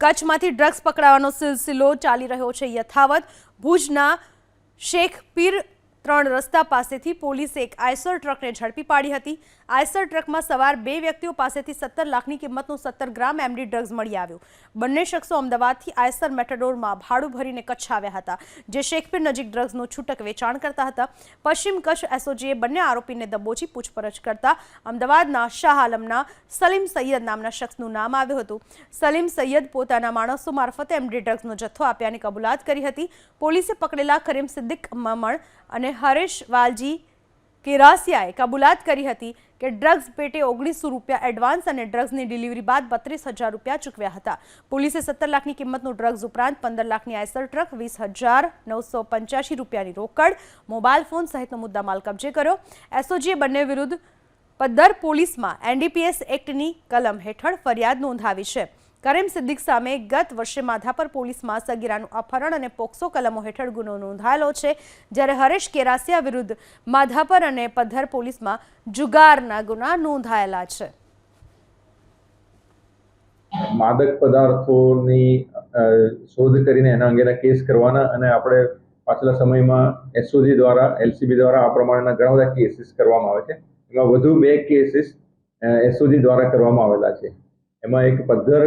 કચ્છમાંથી drugs પકડાવાનો સિલસિલો ચાલી રહ્યો છે યથાવત. ભુજના શેખ પીર ત્રણ રસ્તા પાસેથી પોલીસે એક આઈસર ટ્રકને ઝડપી પાડી હતી. આઈસર ટ્રકમાં સવાર બે વ્યક્તિઓ પાસેથી સત્તર લાખની કિંમતનું સત્તર ગ્રામ એમડી ડ્રગ્સ મળી આવ્યું. બંને શખ્સો અમદાવાદથી આઈસર મેટાડોરમાં ભાડું ભરીને કચ્છ આવ્યા હતા, જે શેખપીર નજીક ડ્રગ્સનું છૂટક વેચાણ કરતા હતા. પશ્ચિમ કચ્છ એસઓજીએ બંને આરોપીને દબોચી પૂછપરછ કરતા અમદાવાદના શાહ આલમના સલીમ સૈયદ નામના શખ્સનું નામ આવ્યું હતું. સલીમ સૈયદ પોતાના માણસો મારફતે એમડી ડ્રગ્સનો જથ્થો આપ્યાની કબૂલાત કરી હતી. પોલીસે પકડેલા કરીમ સિદ્દીક મમણ અને હરેશ વાલજી કેરાસિયાએ કબૂલાત કરી હતી કે ડ્રગ્સ પેટે ઓગણીસો રૂપિયા એડવાન્સ અને ડ્રગ્સની ડિલિવરી બાદ બત્રીસ હજાર રૂપિયા ચૂકવ્યા હતા. પોલીસે સત્તર લાખની કિંમતનું ડ્રગ્સ ઉપરાંત પંદર લાખની આઈસર ટ્રક, વીસ હજાર નવસો પંચ્યાસી રૂપિયાની રોકડ, મોબાઈલ ફોન સહિતનો મુદ્દામાલ કબજે કર્યો. એસઓજીએ બંને વિરુદ્ધ પદ્ધર પોલીસમાં એનડીપીએસ એક્ટની કલમ હેઠળ ફરિયાદ નોંધાવી છે. કરીમ સિદ્દીક સામે ગત વર્ષે માધાપર પોલીસમાં સગીરાનું અપહરણ અને પોક્સો કલમો હેઠળ ગુનો નોંધાયેલો છે, જ્યારે હરેશ કેરાસિયા વિરુદ્ધ માધાપર અને પદ્ધર પોલીસમાં જુગારના ગુના નોંધાયેલા છે. માદક પદાર્થોની શોધ કરીને એના અંગેના કેસ કરવાના અને આપણે પાછલા સમયમાં એસઓજી દ્વારા એલસીબી દ્વારા આ પ્રમાણેના ઘણા બધા કેસીસ કરવામાં આવે છે. એમાં વધુ બે કેસીસ એસઓજી દ્વારા કરવામાં આવેલા છે. એમાં એક પદ્ધર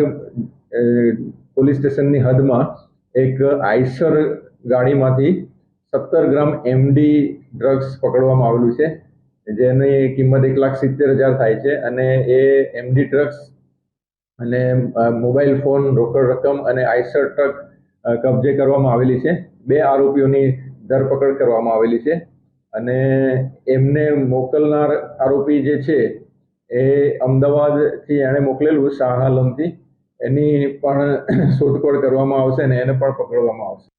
પોલીસ સ્ટેશનની હદમાં એક આઈસર ગાડીમાંથી સત્તર ગ્રામ એમડી ડ્રગ્સ પકડવામાં આવેલું છે. જેની કિંમત એક લાખ સિત્તેર હજાર થાય છે અને એ એમડી ડ્રગ્સ અને મોબાઈલ ફોન, રોકડ રકમ અને આઈસર ટ્રક કબજે કરવામાં આવેલી છે. બે આરોપીઓની ધરપકડ કરવામાં આવેલી છે અને એમને મોકલનાર આરોપી જે છે એ અમદાવાદથી એણે મોકલેલું શાહ આલમથી એની પણ શોધખોળ કરવામાં આવશે અને એને પણ પકડવામાં આવશે.